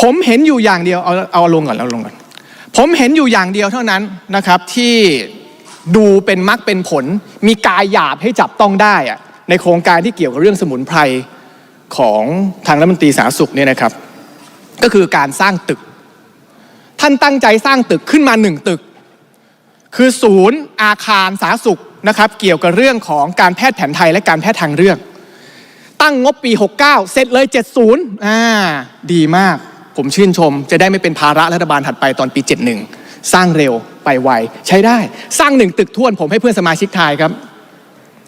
ผมเห็นอยู่อย่างเดียวเอาเอาลงก่อนเอาลงก่อน ผมเห็นอยู่อย่างเดียวเท่านั้นนะครับที่ดูเป็นมรรคเป็นผล มีกายหยาบให้จับต้องได้อะในโครงการที่เกี่ยวกับเรื่องสมุนไพรของทางรัฐมนตรีสาธารณสุขเนี่ยนะครับ ก็คือการสร้างตึก ท่านตั้งใจสร้างตึกขึ้นมาหนึ่งตึก คือศูนย์อาคารสาธารณสุขนะครับ เกี่ยวกับเรื่องของการแพทย์แผนไทยและการแพทย์ทางเลือกตั้งงบปี 69 เสร็จเลย 70อ่าดีมาก ผมชื่นชม จะได้ไม่เป็นภาระรัฐบาลถัดไปตอนปี 71 สร้างเร็วไปไวใช้ได้ สร้างหนึ่งตึกท่วน ผมให้เพื่อนสมาชิกทายครับ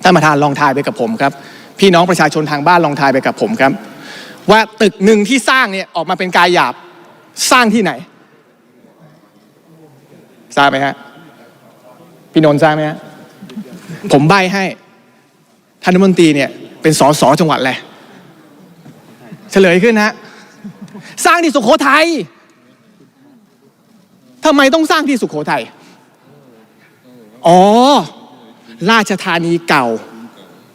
ท่านประธานลองทายไปกับผมครับ พี่น้องประชาชนทางบ้านลองทายไปกับผมครับ ว่าตึกหนึ่งที่สร้างเนี่ยออกมาเป็นกายหยาบสร้างที่ไหนทราบไหมฮะพี่นนท์ทราบไหมฮะผมใบให้ท่านรัฐมนตรีเนี่ยเป็นสสจังหวัดแหละเฉลยขึ้นฮะ สร้างที่สุโขทัยทำไมต้องสร้างที่สุโขทัยอ๋อ ราชธานีเก่า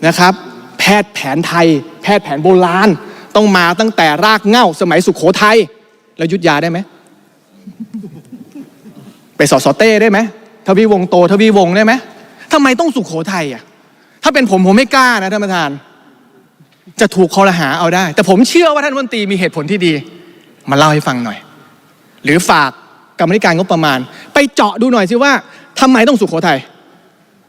นะครับ แพทย์แผนไทย แพทย์แผนโบราณ ต้องมาตั้งแต่รากเหง้าสมัยสุโขทัยแล้วยุทธยาได้ไหมไปสอสอเต้ได้ไหมทวีวงโตทวีวงได้ไหมทำไมต้องสุโขทัยอะ ถ้าเป็นผมผมไม่กล้านะท่านประธาน จะถูกคอรหาเอาได้ แต่ผมเชื่อว่าท่านรันตีมีเหตุผลที่ดี มาเล่าให้ฟังหน่อย หรือฝากกรรมธิการงบประมาณ ไปเจาะดูหน่อยสิว่าทำไมต้องสุโขทัย